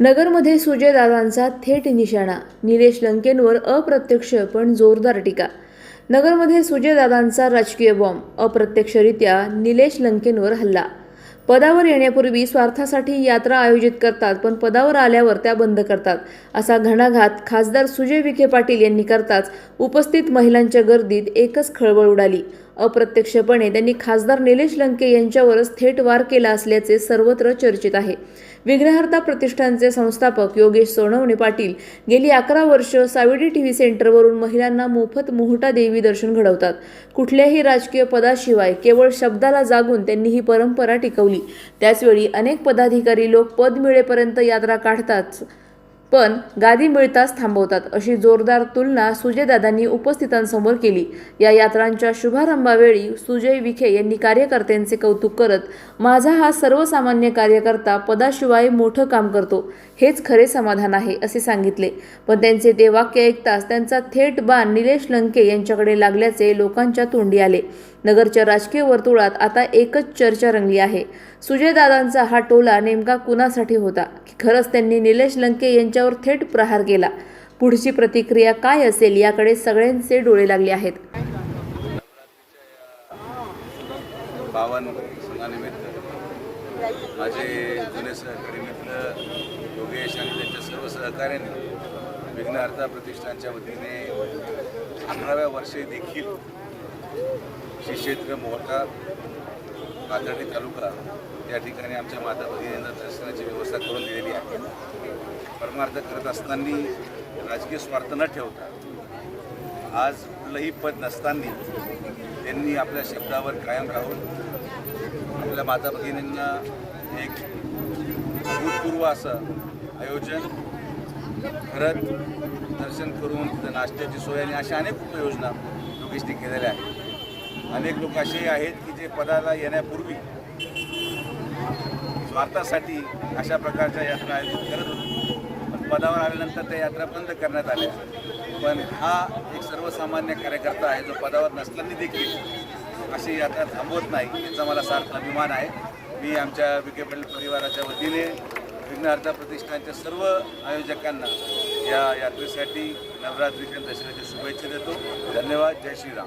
नगरमध्ये सुजयदादांचा थेट निशाणा निलेश लंकेंवर अप्रत्यक्ष पण जोरदार टीका. नगरमध्ये सुजयदादांचा राजकीय बॉम्ब अप्रत्यक्षरित्या निलेश लंकेंवर हल्ला. पदावर येण्यापूर्वी स्वार्थासाठी यात्रा आयोजित करतात पण पदावर आल्यावर त्या बंद करतात. असा घणाघात खासदार सुजय विखे पाटील यांनी करताच उपस्थित महिलांच्या गर्दीत एकच खळबळ उडाली. अप्रत्यक्षपणे त्यांनी खासदार निलेश लंके यांच्यावरच थेट वार केला असल्याचे सर्वत्र चर्चित आहे. विघ्नहर्ता प्रतिष्ठानचे संस्थापक योगेश सोनवणे पाटील गेली अकरा वर्ष साविडी टीव्ही सेंटरवरून महिलांना मोफत मोहटा देवी दर्शन घडवतात. कुठल्याही राजकीय पदाशिवाय केवळ शब्दाला जागून त्यांनी ही परंपरा टिकवली. त्याचवेळी अनेक पदाधिकारी लोक पद मिळेपर्यंत यात्रा काढतात पण गादी मिळताच थांबवतात अशी जोरदार तुलना सुजयदादांनी उपस्थितांसमोर केली. या यात्रांच्या शुभारंभावेळी सुजय विखे यांनी कार्यकर्त्यांचे कौतुक करत माझा हा सर्वसामान्य कार्यकर्ता पदाशिवाय मोठं काम करतो. हेच खरे समाधान आहे असे सांगितले. पण त्यांचे ते वाक्य ऐकताच त्यांचा थेट बाण निलेश लंके यांच्याकडे लागल्याचे लोकांच्या तोंडी आले. नगरच्या राजकीय वर्तुळात आता एकच चर्चा रंगली आहे. सुजयदादांचा हा टोला नेमका कुणासाठी होता? की खरंच त्यांनी निलेश लंके यांच्या त्यांच्यावर थेट प्रहार केला पुढची प्रतिक्रिया काय असेल याकडे सगळ्यांचे डोळे लागले आहेत. पावन सणानिमित्त माझे जुने सहकारी मित्र योगेश आणि त्यांच्या सर्व सहकार्याने विघ्नहर्ता प्रतिष्ठानच्या वतीने अकराव्या वर्षी देखील श्री क्षेत्र मोहटा पाथर्डी तालुका या ठिकाणी आमच्या माता भगिनींना दर्शनाची व्यवस्था करून दिलेली आहे. परमार्थ करत असताना राजकीय स्वार्थ न ठेवता आज कुठलंही पद नसताना त्यांनी आपल्या शब्दावर कायम राहून आपल्या माता भगिनींना एक अभूतपूर्व असं आयोजन करत दर्शन करून तिथं नाश्त्याची सोय आणि अशा अनेक उपयोजना योगेशने केलेल्या आहेत. अनेक लोक असे आहेत की जे पदाला येण्यापूर्वी स्वार्थासाठी अशा प्रकारच्या यात्रा आयोजित करत होतो. पण पदावर आल्यानंतर त्या यात्रा बंद करण्यात आल्या. पण हा एक सर्वसामान्य कार्यकर्ता आहे जो पदावर नसल्यानी देखील अशी यात्रा थांबवत नाही याचा मला सार्थ अभिमान आहे. मी आमच्या विखे पाटील परिवाराच्या वतीने विघ्नहर्ता प्रतिष्ठानच्या सर्व आयोजकांना या यात्रेसाठी नवरात्रीच्या दसऱ्याच्या शुभेच्छा देतो. धन्यवाद. जय श्रीराम.